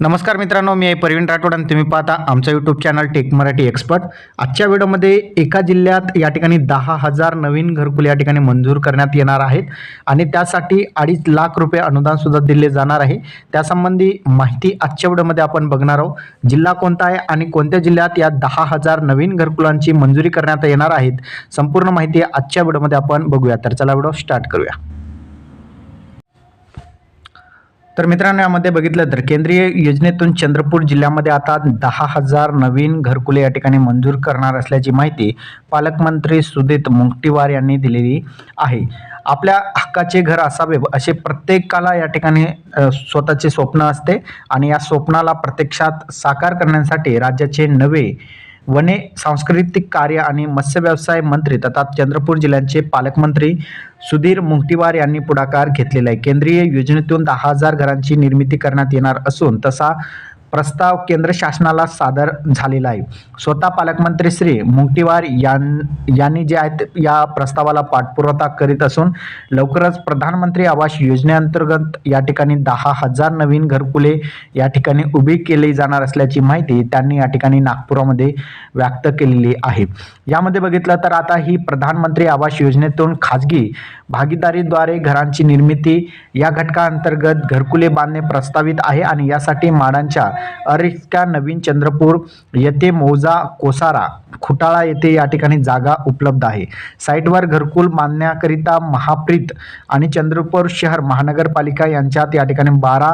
नमस्कार मित्रांनो मी आहे परवीन राठोड आणि तुम्ही पाहता आमचं YouTube channel Tech Marathi Expert आजच्या व्हिडिओमध्ये एका जिल्ह्यात या ठिकाणी दहा हजार नवीन घरकुल या ठिकाणी मंजूर करण्यात येणार आहेत आणि त्यासाठी अडीच लाख रुपये अनुदानसुद्धा दिले जाणार आहे. त्यासंबंधी माहिती आजच्या व्हिडिओमध्ये आपण बघणार आहोत. जिल्हा कोणता आहे आणि कोणत्या जिल्ह्यात या दहा हजार नवीन घरकुलांची मंजुरी करण्यात येणार आहेत संपूर्ण माहिती आजच्या व्हिडिओमध्ये आपण बघूया. तर चला व्हिडिओ स्टार्ट करूया. तर मित्रांनो यामध्ये बघितलं तर केंद्रीय योजनेतून चंद्रपूर जिल्ह्यामध्ये आता दहा हजार नवीन घरकुले या ठिकाणी मंजूर करणार असल्याची माहिती पालकमंत्री सुदित मुंगटीवार यांनी दिलेली आहे. आपल्या हक्काचे घर असावे असे प्रत्येकाला या ठिकाणी स्वतःचे स्वप्न असते आणि या स्वप्नाला प्रत्यक्षात साकार करण्यासाठी राज्याचे नवे वने सांस्कृतिक कार्य आणि मत्स्य व्यवसाय मंत्री तथा चंद्रपूर जिल्ह्याचे पालकमंत्री सुधीर मुंगटीवार यांनी पुढाकार घेतलेला आहे. केंद्रीय योजनेतून दहा हजार घरांची निर्मिती करण्यात येणार असून तसा प्रस्ताव केंद्र शासनाला सादर झालेला आहे. स्वतः पालकमंत्री श्री मुंगटीवार यां यांनी जे आहेत या प्रस्तावाला पाठपुरावा करीत असून लवकरच प्रधानमंत्री आवास योजनेअंतर्गत या ठिकाणी दहा हजार नवीन घरकुले या ठिकाणी उभी केली जाणार असल्याची माहिती त्यांनी या ठिकाणी नागपुरामध्ये व्यक्त केलेली आहे. यामध्ये बघितलं तर आता ही प्रधानमंत्री आवास योजनेतून खाजगी भागीदारीद्वारे घरांची निर्मिती या घटकाअंतर्गत घरकुले बांधणे प्रस्तावित आहे आणि यासाठी माडांच्या अरिस्का नवीन चंद्रपूर येथे मौजा कोसारा खुटाळा येथे या ठिकाणी जागा उपलब्ध आहे. साईटवर घरकुल बांधण्याकरिता महाप्रीत आणि चंद्रपूर शहर महानगरपालिका यांच्यात या ठिकाणी बारा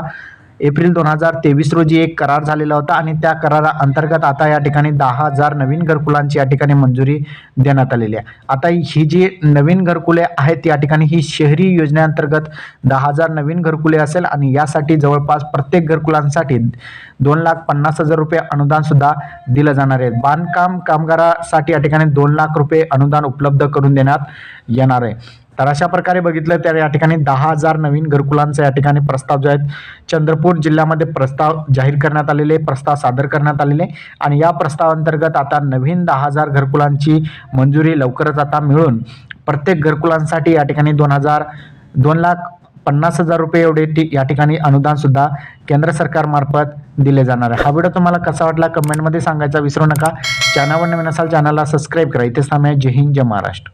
एप्रिल दोन हजार तेवीस रोजी एक करार झालेला होता आणि त्या करारा अंतर्गत आता या ठिकाणी दहा हजार नवीन घरकुलांची या ठिकाणी मंजुरी देण्यात आलेली आहे. आता ही जी नवीन घरकुले आहेत या ठिकाणी ही शहरी योजनेअंतर्गत दहा हजार नवीन घरकुले असेल आणि यासाठी जवळपास प्रत्येक घरकुलांसाठी दोन लाख पन्नास हजार रुपये अनुदान सुद्धा दिलं जाणार आहे. बांधकाम कामगारासाठी या ठिकाणी दोन लाख रुपये अनुदान उपलब्ध करून देण्यात येणार आहे. तर अशा प्रकारे बघितलं तर या ठिकाणी दहा हजार नवीन घरकुलांचा या ठिकाणी प्रस्ताव जो आहेत चंद्रपूर जिल्ह्यामध्ये प्रस्ताव जाहीर करण्यात आलेले प्रस्ताव सादर करण्यात आलेले. आणि या प्रस्तावांतर्गत आता नवीन दहा हजार घरकुलांची मंजुरी लवकरच आता मिळून प्रत्येक घरकुलांसाठी या ठिकाणी दोन हजार दोन लाख पन्नास हजार रुपये एवढे या ठिकाणी अनुदान सुद्धा केंद्र सरकारमार्फत दिले जाणार आहे. हा व्हिडिओ तुम्हाला कसा वाटला कमेंटमध्ये सांगायचा विसरू नका. चॅनलवर नवीन असाल चॅनलला सबस्क्राईब करा. इथेच थांबे जय हिंद जय महाराष्ट्र.